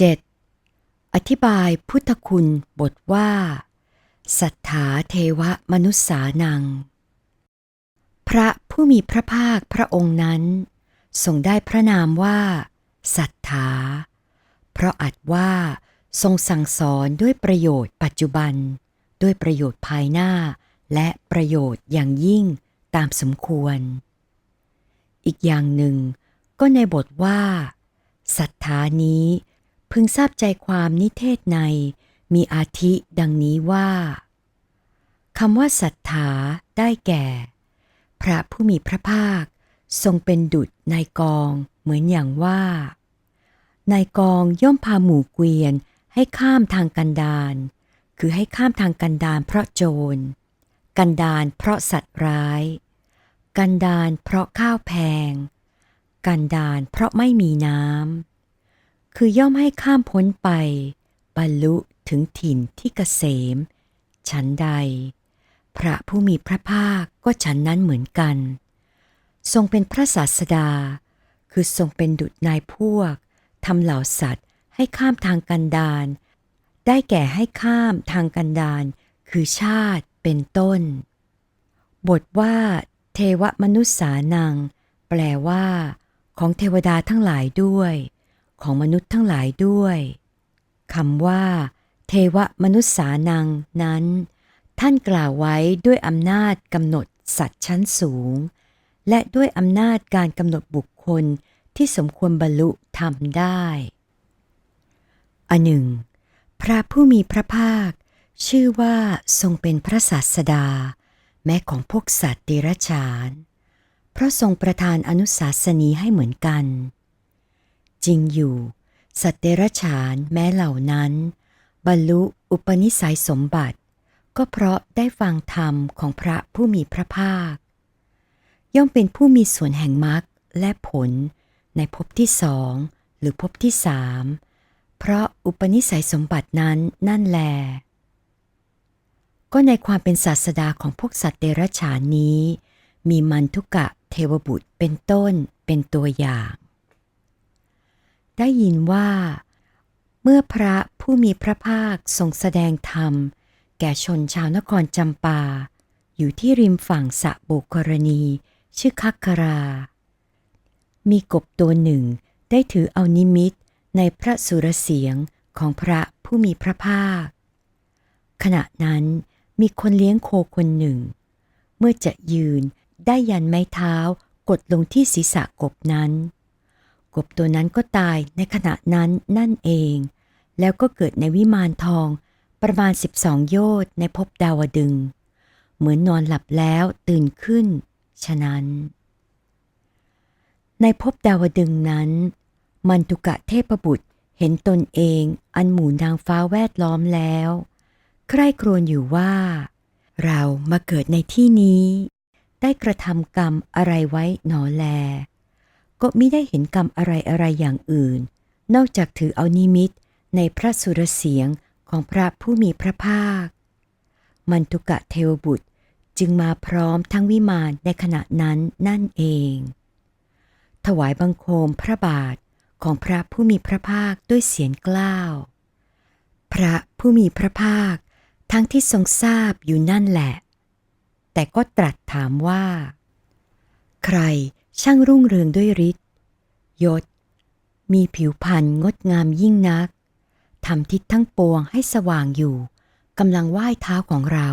7. อธิบายพุทธคุณบทว่า สัทธาเทวมนุษสานัง พระผู้มีพระภาคพระองค์นั้นทรงได้พระนามว่าสัทธา เพราะอัดว่าทรงสั่งสอนด้วยประโยชน์ปัจจุบัน ด้วยประโยชน์ภายหน้า และประโยชน์อย่างยิ่งตามสมควร อีกอย่างหนึ่ง ก็ในบทว่าสัทธานี้ พึงทราบใจความนิเทศในมีอาทิดังนี้ว่าคำว่าสัทธาได้แก่ พระผู้มีพระภาค ทรงเป็นดุจนายกองเหมือนอย่างว่านายกองย่อมพาหมู่เกวียนให้ข้ามทางกันดารคือให้ข้ามทางกันดารเพราะโจร กันดารเพราะสัตว์ร้าย กันดารเพราะข้าวแพง กันดารเพราะไม่มีน้ำ คือย่อมให้ข้ามพ้นไป บรรลุถึงถิ่นที่เกษม ฉันใด พระผู้มีพระภาคก็ฉันนั้นเหมือนกัน ทรงเป็นพระศาสดา คือทรงเป็นดุจนายพวกทำเหล่าสัตว์ให้ข้ามทางกันดารได้แก่ให้ข้ามทางกันดารคือชาติเป็นต้น บทว่า เทวมนุษย์สานัง แปลว่า ของเทวดาทั้งหลายด้วย ของมนุษย์ทั้งหลายด้วยคำว่า เทวมนุษย์สานังนั้น ท่านกล่าวไว้ด้วยอำนาจกำหนดสัตว์ชั้นสูง และด้วยอำนาจการกำหนดบุคคลที่สมควรบรรลุทำได้ อันหนึ่ง พระผู้มีพระภาค ชื่อว่าทรงเป็นพระศาสดา แม้ของพวกสัตว์เดรัจฉาน เพราะทรงประทานอนุสาสนีให้เหมือนกัน จริงอยู่ สัตว์เดรัจฉานแม้เหล่านั้น บรรลุอุปนิสัยสมบัติ ก็เพราะได้ฟังธรรมของพระผู้มีพระภาค ย่อมเป็นผู้มีส่วนแห่งมรรคและผลในภพที่สองหรือภพที่สามเพราะอุปนิสัยสมบัตินั้นนั่นแล ก็ในความเป็นศาสดาของพวกสัตว์เดรัจฉานนี้ มีมันทุกะเทวบุตรเป็นต้นเป็นตัวอย่าง ได้ยินว่า เมื่อพระผู้มีพระภาคทรงแสดงธรรม แก่ชนชาวนครจำปา อยู่ที่ริมฝั่งสะโบกรณี ชื่อคักครา มีกบตัวหนึ่งได้ถือเอานิมิตในพระสุรเสียงของพระผู้มีพระภาค ขณะนั้นมีคนเลี้ยงโคคนหนึ่ง เมื่อจะยืนได้ยันไม้เท้ากดลงที่ศีรษะกบนั้น กบตัวนั้นก็ตายในขณะนั้นนั่นเอง แล้วก็เกิดในวิมานทองประมาณ 12 โยชน์ในภพดาวดึง เหมือนนอนหลับแล้วตื่นขึ้น ฉะนั้น ในภพดาวดึงนั้น มันตุกะเทพบุตรเห็นตนเองอันหมู่นางฟ้าแวดล้อมแล้ว ใคร่ครวญอยู่ว่า เรามาเกิดในที่นี้ ได้กระทำกรรมอะไรไว้หนอแล ก็ม่ได้เห็นกรรมอะไรอะไรอย่างอื่น นอกจากถือเอานิมิตในพระสุรเสียงของพระผู้มีพระภาค มันตุกะเทวบุตรจึงมาพร้อมทั้งวิมานในขณะนั้นนั่นเอง ถวายบังคมพระบาทของพระผู้มีพระภาคด้วยเสียงกล้าว พระผู้มีพระภาคทั้งที่ทรงทราบอยู่นั่นแหละ แต่ก็ตรัสถามว่า ใคร ช่างรุ่งเรืองด้วยฤทธิ์ยศ มีผิวพรรณงดงามยิ่งนักทำทิศทั้งปวงให้สว่างอยู่กำลังไหว้เท้าของเรา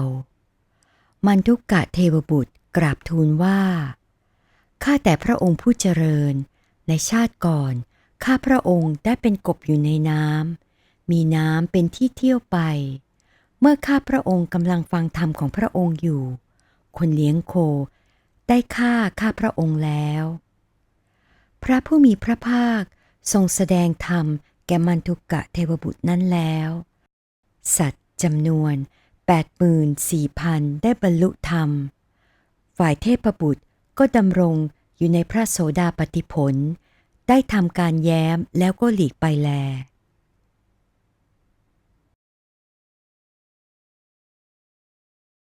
มันทุกกะเทวบุตรกราบทูลว่า ข้าแต่พระองค์ผู้เจริญ ในชาติก่อน ข้าพระองค์ได้เป็นกบอยู่ในน้ำ มีน้ำเป็นที่เที่ยวไป เมื่อข้าพระองค์กำลังฟังธรรมของพระองค์อยู่ คนเลี้ยงโค ได้ฆ่าข้าพระองค์แล้ว พระผู้มีพระภาคทรงแสดงธรรมแก่มันทุกกะเทวบุตรนั้นแล้ว สัตว์จำนวน84,000 ได้บรรลุธรรม ฝ่ายเทพบุตรก็ดำรงอยู่ในพระโสดาปติผล ได้ทำการแย้มแล้วก็หลีกไปแล